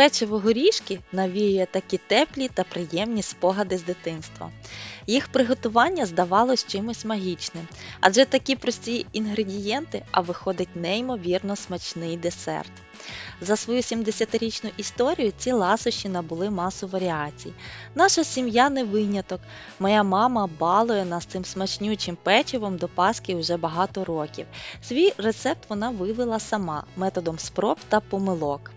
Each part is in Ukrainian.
Печиво горішки навіює такі теплі та приємні спогади з дитинства. Їх приготування здавалось чимось магічним, адже такі прості інгредієнти, а виходить неймовірно смачний десерт. За свою 70-річну історію ці ласощі набули масу варіацій. Наша сім'я не виняток. Моя мама балує нас цим смачнючим печивом до Пасхи вже багато років. Свій рецепт вона вивела сама методом спроб та помилок.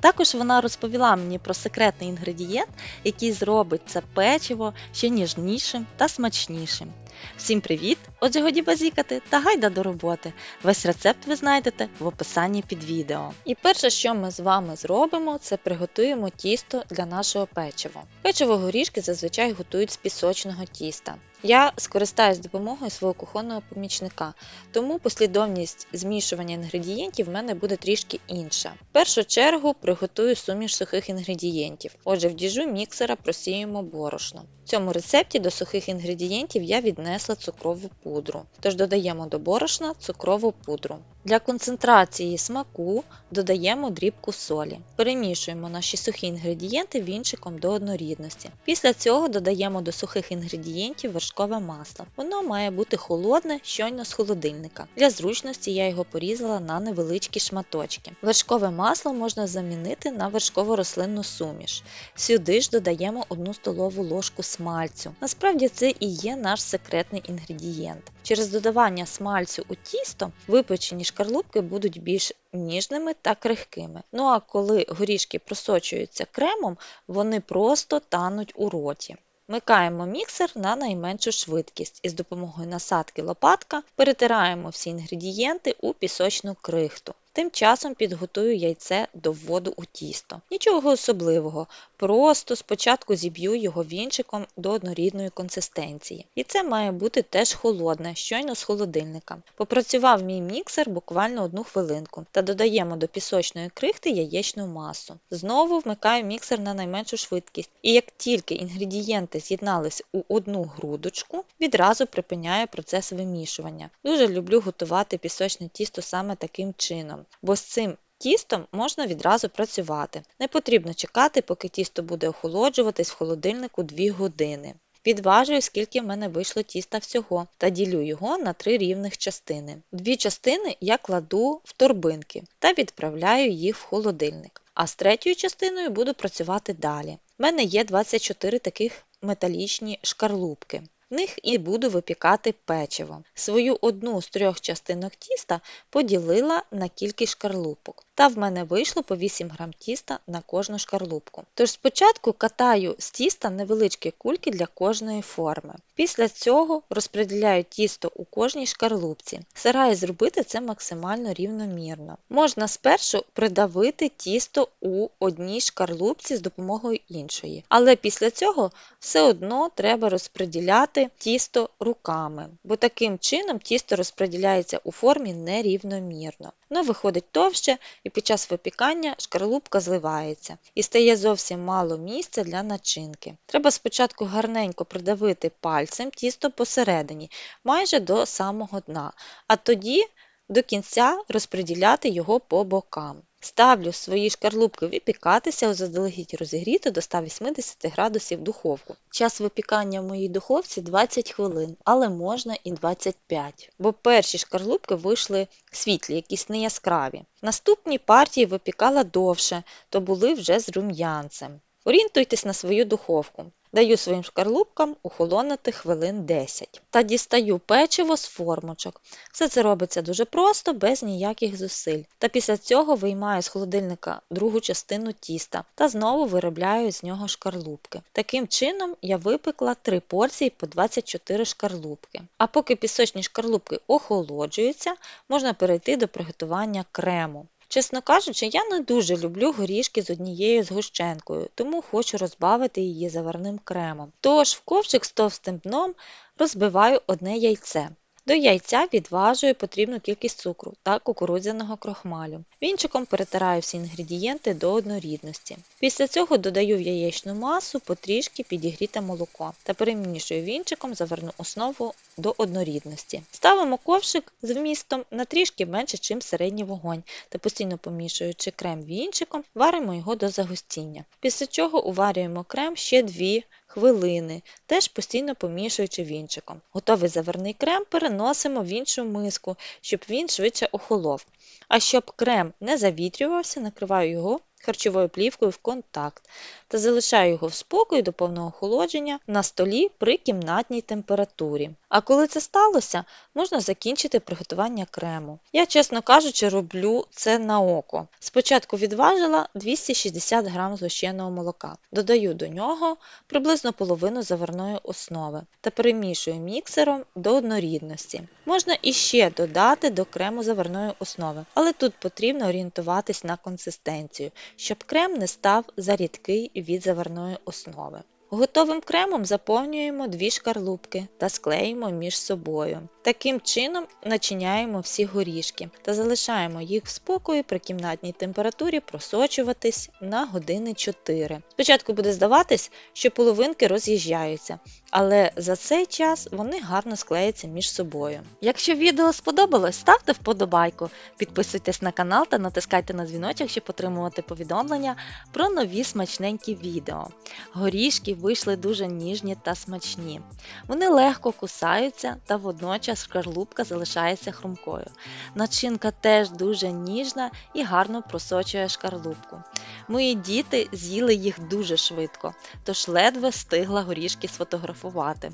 Також вона розповіла мені про секретний інгредієнт, який зробить це печиво ще ніжнішим та смачнішим. Всім привіт! Отже, годі базікати та гайда до роботи. Весь рецепт ви знайдете в описанні під відео. І перше, що ми з вами зробимо, це приготуємо тісто для нашого печива. Печиво горішки зазвичай готують з пісочного тіста. Я скористаюсь допомогою свого кухонного помічника, тому послідовність змішування інгредієнтів в мене буде трішки інша. В першу чергу приготую суміш сухих інгредієнтів. Отже, в діжу міксера просіємо борошно. В цьому рецепті до сухих інгредієнтів я віднесла цукрову пудру, тож додаємо до борошна цукрову пудру. Для концентрації смаку додаємо дрібку солі. Перемішуємо наші сухі інгредієнти вінчиком до однорідності. Після цього додаємо до сухих інгредієнтів вершкове масло. Воно має бути холодне, щойно з холодильника. Для зручності я його порізала на невеличкі шматочки. Вершкове масло можна замінити на вершково-рослинну суміш. Сюди ж додаємо 1 столову ложку смальцю. Насправді це і є наш секретний інгредієнт. Через додавання смальцю у тісто випечені шкарлупки будуть більш ніжними та крихкими. Ну а коли горішки просочуються кремом, вони просто тануть у роті. Вмикаємо міксер на найменшу швидкість і з допомогою насадки лопатка перетираємо всі інгредієнти у пісочну крихту. Тим часом підготую яйце до вводу у тісто. Нічого особливого, просто спочатку зіб'ю його вінчиком до однорідної консистенції. І це має бути теж холодне, щойно з холодильника. Попрацював мій міксер буквально одну хвилинку та додаємо до пісочної крихти яєчну масу. Знову вмикаю міксер на найменшу швидкість, і як тільки інгредієнти з'єднались у одну грудочку, відразу припиняю процес вимішування. Дуже люблю готувати пісочне тісто саме таким чином бо з цим тістом можна відразу працювати. Не потрібно чекати, поки тісто буде охолоджуватись в холодильнику 2 години. Підважую, скільки в мене вийшло тіста всього, та ділю його на три рівних частини. Дві частини я кладу в торбинки та відправляю їх в холодильник. А з третьою частиною буду працювати далі. У мене є 24 таких металічні шкарлупки. Них і буду випікати печиво. Свою одну з трьох частинок тіста поділила на кількість шкарлупок. Та в мене вийшло по 8 грам тіста на кожну шкарлупку. Тож спочатку катаю з тіста невеличкі кульки для кожної форми. Після цього розподіляю тісто у кожній шкарлупці. Стараюсь зробити це максимально рівномірно. Можна спершу придавити тісто у одній шкарлупці з допомогою іншої, але після цього все одно треба розподіляти тісто руками, бо таким чином тісто розподіляється у формі нерівномірно. Воно виходить товще і під час випікання шкарлупка зливається і стає зовсім мало місця для начинки. Треба спочатку гарненько придавити пальцем тісто посередині, майже до самого дна, а тоді до кінця розподіляти його по бокам. Ставлю свої шкарлупки випікатися заздалегідь розігріту до 180 градусів духовку. Час випікання в моїй духовці 20 хвилин, але можна і 25, бо перші шкарлупки вийшли світлі, якісь неяскраві. Наступні партії випікала довше, то були вже з рум'янцем. Орієнтуйтесь на свою духовку. Даю своїм шкарлупкам охолонути хвилин 10 та дістаю печиво з формочок. Все це робиться дуже просто, без ніяких зусиль. Та після цього виймаю з холодильника другу частину тіста та знову виробляю з нього шкарлупки. Таким чином я випекла 3 порції по 24 шкарлупки. А поки пісочні шкарлупки охолоджуються, можна перейти до приготування крему. Чесно кажучи, я не дуже люблю горішки з однією згущенкою, тому хочу розбавити її заварним кремом. Тож в ковчик з товстим дном розбиваю одне яйце. До яйця відважую потрібну кількість цукру та кукурудзяного крохмалю. Вінчиком перетираю всі інгредієнти до однорідності. Після цього додаю в яєчну масу потрішки підігріте молоко та перемішую вінчиком заверну основу до однорідності. Ставимо ковшик з вмістом на трішки менше, ніж середній вогонь та постійно помішуючи крем вінчиком, варимо його до загустіння. Після чого уварюємо крем ще 2 хвилини, теж постійно помішуючи вінчиком. Готовий заварний крем переносимо в іншу миску, щоб він швидше охолов. А щоб крем не завітрювався, накриваю його харчовою плівкою в контакт та залишаю його в спокої до повного охолодження на столі при кімнатній температурі. А коли це сталося, можна закінчити приготування крему. Я, чесно кажучи, роблю це на око. Спочатку відважила 260 г згущеного молока, додаю до нього приблизно половину заварної основи та перемішую міксером до однорідності. Можна іще додати до крему заварної основи, але тут потрібно орієнтуватись на консистенцію, щоб крем не став зарідкий від заварної основи. Готовим кремом заповнюємо дві шкарлупки та склеїмо між собою. Таким чином начиняємо всі горішки та залишаємо їх в спокої при кімнатній температурі просочуватись на години 4. Спочатку буде здаватись, що половинки роз'їжджаються, але за цей час вони гарно склеяться між собою. Якщо відео сподобалось, ставте вподобайку, підписуйтесь на канал та натискайте на дзвіночок, щоб отримувати повідомлення про нові смачненькі відео. Горішки вийшли дуже ніжні та смачні. Вони легко кусаються та водночас шкарлупка залишається хрумкою. Начинка теж дуже ніжна і гарно просочує шкарлупку. Мої діти з'їли їх дуже швидко, тож ледве встигла горішки сфотографувати.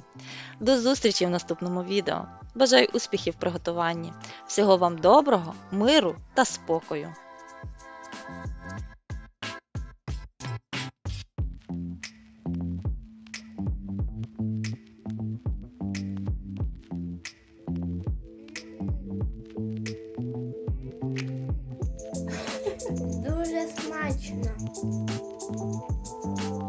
До зустрічі в наступному відео. Бажаю успіхів в приготуванні. Всього вам доброго, миру та спокою! Дуже смачно.